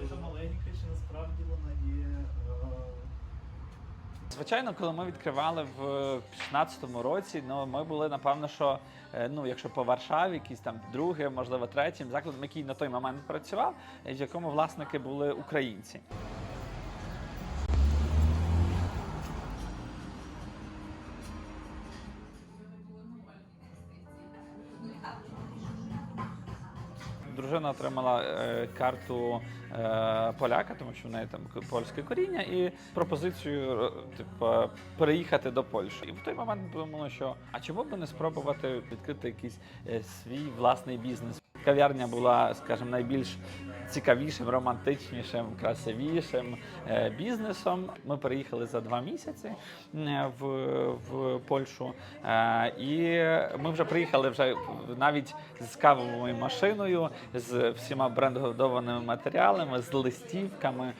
дуже маленька, чи насправді вона є. е, Звичайно, коли ми відкривали в 16-му році, ну ми були напевно, що е, ну, якщо по Варшаві, якийсь там другим, можливо, третім закладом, який на той момент працював, в якому власники були українці. Дружина отримала е, карту е, поляка, тому що в неї там польське коріння, і пропозицію е, типу, переїхати до Польщі. І в той момент думали, що а чому б не спробувати відкрити якийсь е, свій власний бізнес? Кав'ярня була, скажімо, найбільш цікавішим, романтичнішим, красивішим е, бізнесом. Ми переїхали за два місяці е, в, в Польщу, е, і ми вже приїхали вже навіть з кавовою машиною, з всіма брендованими матеріалами, з листівками.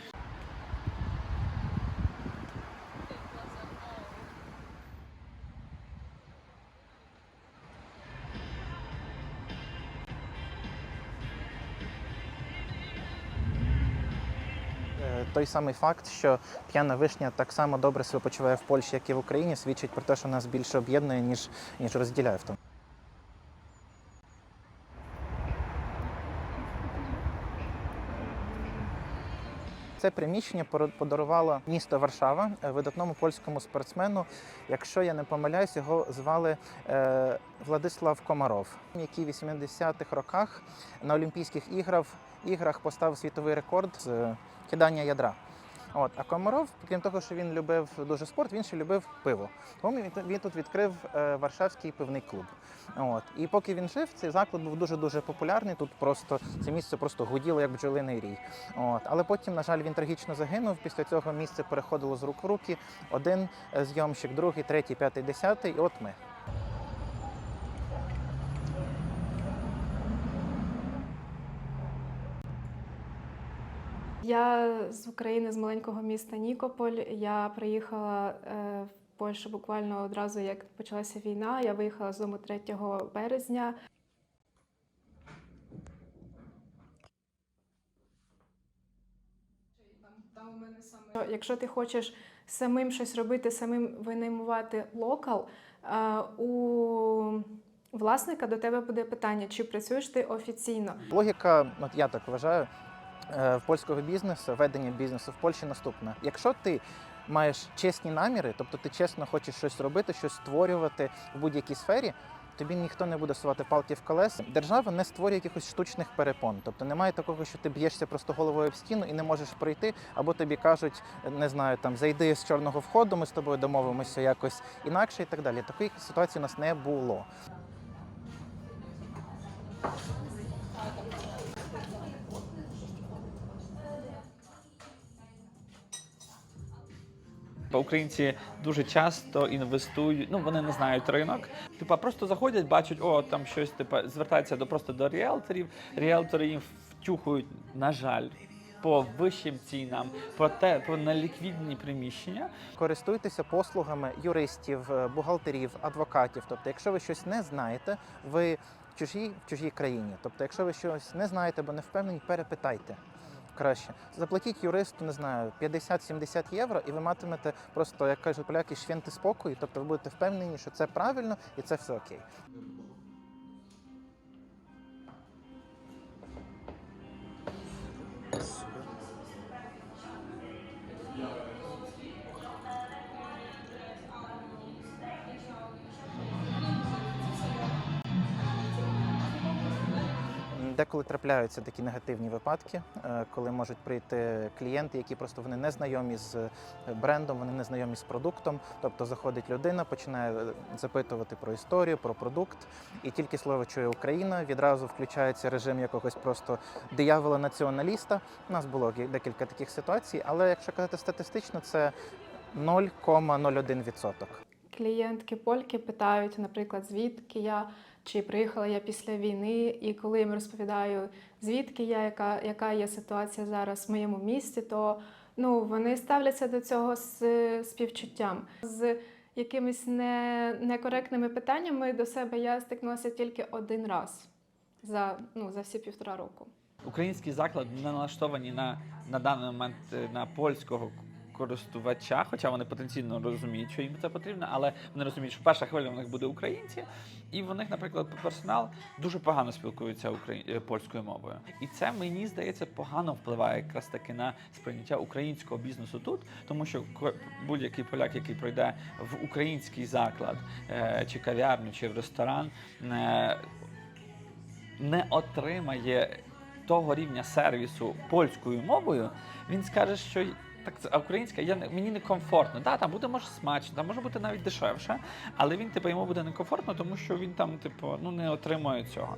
Той самий факт, що п'яна вишня так само добре себе почуває в Польщі, як і в Україні, свідчить про те, що нас більше об'єднує, ніж, ніж розділяє в тому. Це приміщення подарувало місто Варшава е, видатному польському спортсмену. Якщо я не помиляюсь, його звали е, Владислав Комаров, який в 80-х роках на Олімпійських іграх, іграх поставив світовий рекорд з кидання ядра. От, а Комаров, крім того, що він любив дуже спорт, він ще любив пиво. Тому він тут відкрив е, Варшавський пивний клуб. От. І поки він жив, цей заклад був дуже-дуже популярний. Тут просто це місце просто гуділо як бджолиний рій. От. Але потім, на жаль, він трагічно загинув. Після цього місце переходило з рук в руки. Один е, зйомщик, другий, третій, п'ятий, десятий, і от ми. Я з України, з маленького міста Нікополь. Я приїхала е, в Польщу буквально одразу, як почалася війна. Я виїхала з дому 3 березня. Якщо ти хочеш самим щось робити, самим винаймувати локал, е, у власника до тебе буде питання, чи працюєш ти офіційно. Логіка, от я так вважаю, в польського бізнесу, ведення бізнесу в Польщі наступна. Якщо ти маєш чесні наміри, тобто ти чесно хочеш щось робити, щось створювати в будь-якій сфері. Тобі ніхто не буде сувати палки в колеса. Держава не створює якихось штучних перепон. Тобто немає такого, що ти б'єшся просто головою в стіну і не можеш пройти, або тобі кажуть, не знаю, там зайди з чорного входу, ми з тобою домовимося якось інакше і так далі. Такої ситуації у нас не було. Українці дуже часто інвестують, ну вони не знають ринок. Типа просто заходять, бачать, о, там щось типа звертаються до просто до ріелторів. Ріелтори їм втюхують, на жаль, по вищим цінам, по те, по неліквідні приміщення. Користуйтеся послугами юристів, е, бухгалтерів, адвокатів. Тобто, якщо ви щось не знаєте, ви в чужій, в чужій країні. Тобто, якщо ви щось не знаєте, бо не впевнені, перепитайте. Краще заплатіть юристу, не знаю, 50-70 євро, і ви матимете просто, як кажуть поляки, швенти спокою. Тобто ви будете впевнені, що це правильно і це все окей. Деколи трапляються такі негативні випадки, е, коли можуть прийти клієнти, які просто вони не знайомі з е, брендом, вони не знайомі з продуктом. Тобто заходить людина, починає е, запитувати про історію, про продукт, і тільки слово чує Україна, відразу включається режим якогось просто диявола націоналіста. У нас було декілька таких ситуацій, але якщо казати статистично, це 0,01%. Клієнтки польки питають, наприклад, звідки я, чи приїхала я після війни, і коли їм розповідаю, звідки я, яка, яка є ситуація зараз в моєму місті, то ну, вони ставляться до цього з співчуттям. З якимись не, некоректними питаннями до себе я стикнулася тільки один раз. за, ну, за всі півтора року. Український заклад не налаштовані на, на даний момент е, на польського користувача, хоча вони потенційно розуміють, що їм це потрібно, але вони розуміють, що перша хвиля в них буде українці, і в них, наприклад, персонал дуже погано спілкується украї... е, польською мовою. І це мені здається погано впливає якраз таки на сприйняття українського бізнесу тут, тому що будь-який поляк, який пройде в український заклад, е, чи кав'ярню, чи в ресторан. е, не отримає того рівня сервісу польською мовою, він скаже, що так а українська я не мені не комфортно. Да, там буде може смачно, там може бути навіть дешевше, але він типу йому буде некомфортно, тому що він там, типу, ну не отримує цього.